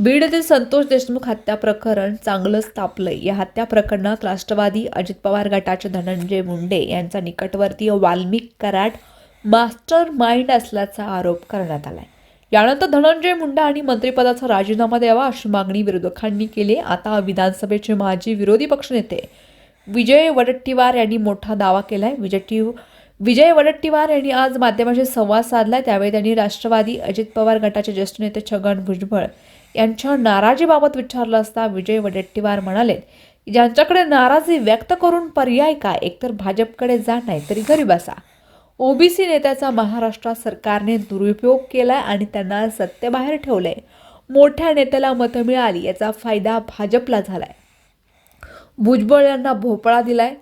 बीड येथील संतोष देशमुख हत्या प्रकरण चांगलंच तापलंय. या हत्या प्रकरणात राष्ट्रवादी अजित पवार गटाचे धनंजय मुंडे यांचा निकटवर्तीय वाल्मिक कराड मास्टर माइंड असल्याचा आरोप करण्यात आलाय. यानंतर धनंजय मुंडे आणि मंत्रिपदाचा राजीनामा द्यावा अशी मागणी विरोधकांनी केली. आता विधानसभेचे माजी विरोधी पक्षनेते विजय वडट्टीवार यांनी मोठा दावा केलाय. विजय विजय वडट्टीवार यांनी आज माध्यमांशी संवाद साधला त्यावेळी त्यांनी राष्ट्रवादी अजित पवार गटाचे ज्येष्ठ नेते छगन भुजबळ यांच्या नाराजीबाबत विचारलं असता विजय वडेट्टीवार म्हणाले ज्यांच्याकडे नाराजी व्यक्त करून पर्याय काय? एकतर भाजपकडे जा नाही तरी घरी बसा. ओबीसी नेत्याचा महाराष्ट्र सरकारने दुरुपयोग केलाय आणि त्यांना सत्तेबाहेर ठेवलंय. मोठ्या नेत्याला मतं मिळाली याचा फायदा भाजपला झालाय. भुजबळ यांना भोपळा दिलाय.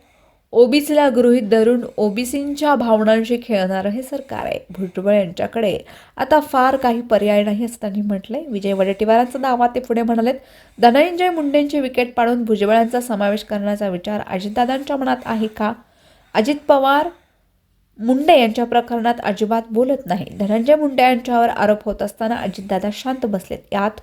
ओबीसीला गृहीत धरून ओबीसींच्या भावनांशी खेळणारं हे सरकार आहे. भुजबळ यांच्याकडे आता फार काही पर्याय नाही असं त्यांनी म्हटलंय. विजय वडेट्टीवारांचा दावा ते पुढे म्हणालेत. धनंजय मुंडेंची विकेट पाडून भुजबळांचा समावेश करण्याचा विचार अजितदादांच्या मनात आहे का? अजित पवार मुंडे यांच्या प्रकरणात अजिबात बोलत नाही. धनंजय मुंडे यांच्यावर आरोप होत असताना अजितदादा शांत बसलेत. यात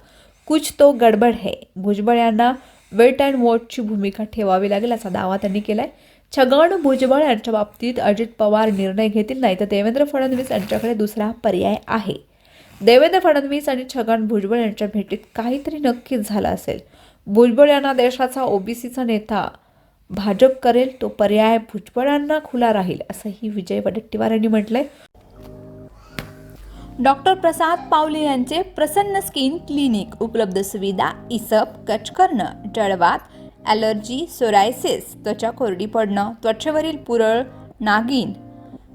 कुछ तो गडबड है. भुजबळ यांना वेट अँड वॉचची भूमिका ठेवावी लागेल असा दावा त्यांनी केला आहे छगन भुजबळ यांच्या बाबतीत अजित पवार निर्णय घेतील नाही तर देवेंद्र फडणवीस यांच्याकडे दुसरा पर्याय आहे. देवेंद्र फडणवीस आणि छगन भुजबळ यांच्या भेटीत काहीतरी नक्कीच झालं असेल. भुजबळ यांना देशाचा ओबीसीचा नेता भाजप करेल तो पर्याय भुजबळांना खुला राहील असंही विजय वडेट्टीवार यांनी म्हटलंय. डॉक्टर प्रसाद पावले यांचे प्रसन्न स्किन क्लिनिक उपलब्ध सुविधा इसप कचकर्ण जळवात ॲलर्जी सोरायसिस त्वचा कोरडी पडणं त्वचेवरील पुरळ नागिन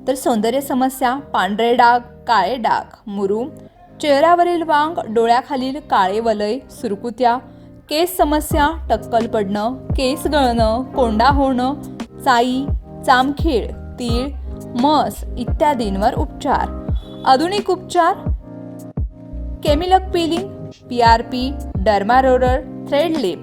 तर सौंदर्य समस्या पांढरे डाग काळे डाग मुरू चेहऱ्यावरील वांग डोळ्याखालील काळे वलय सुरकुत्या. केस समस्या टक्कल पडणं केस गळणं कोंडा होणं चाई चामखीळ तीळ मस इत्यादींवर उपचार. आधुनिक उपचार. केमिलक peeling P R P derma roller thread lift.